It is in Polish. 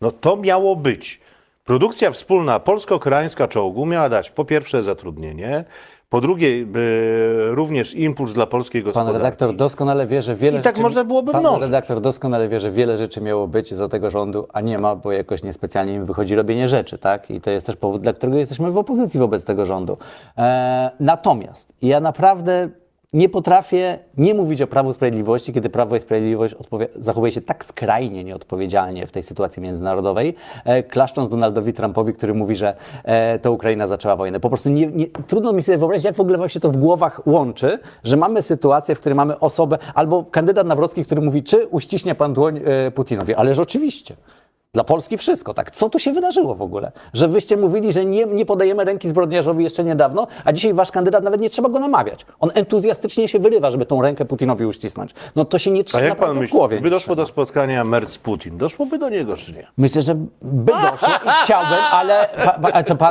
No to miało być. Produkcja wspólna polsko-koreańska czołgu miała dać po pierwsze zatrudnienie, po drugie e, również impuls dla polskiej Pan gospodarki. redaktor doskonale wie, że wiele I tak rzeczy... można byłoby Pan mnożyć. redaktor doskonale wie, że wiele rzeczy miało być za tego rządu, a nie ma, bo jakoś niespecjalnie im wychodzi robienie rzeczy, tak? I to jest też powód, dla którego jesteśmy w opozycji wobec tego rządu. E, natomiast ja naprawdę nie potrafię nie mówić o Prawu Sprawiedliwości, kiedy Prawo i Sprawiedliwość zachowuje się tak skrajnie nieodpowiedzialnie w tej sytuacji międzynarodowej, e, klaszcząc Donaldowi Trumpowi, który mówi, że e, to Ukraina zaczęła wojnę. Po prostu nie, nie, trudno mi sobie wyobrazić, jak w ogóle wam się to w głowach łączy, że mamy sytuację, w której mamy osobę, albo kandydat Nawrocki, który mówi, czy uściśnie pan dłoń e, Putinowi. Ależ oczywiście. Dla Polski wszystko, tak? Co tu się wydarzyło w ogóle? Że wyście mówili, że nie, nie podajemy ręki zbrodniarzowi jeszcze niedawno, a dzisiaj wasz kandydat nawet nie trzeba go namawiać. On entuzjastycznie się wyrywa, żeby tą rękę Putinowi uścisnąć. No to się nie A trzyma jak pan naprawdę w myśli, głowie. gdyby doszło do spotkania Merz-Putin, doszłoby do niego czy nie? Myślę, że by doszło i chciałbym, ale pa, pa, to pana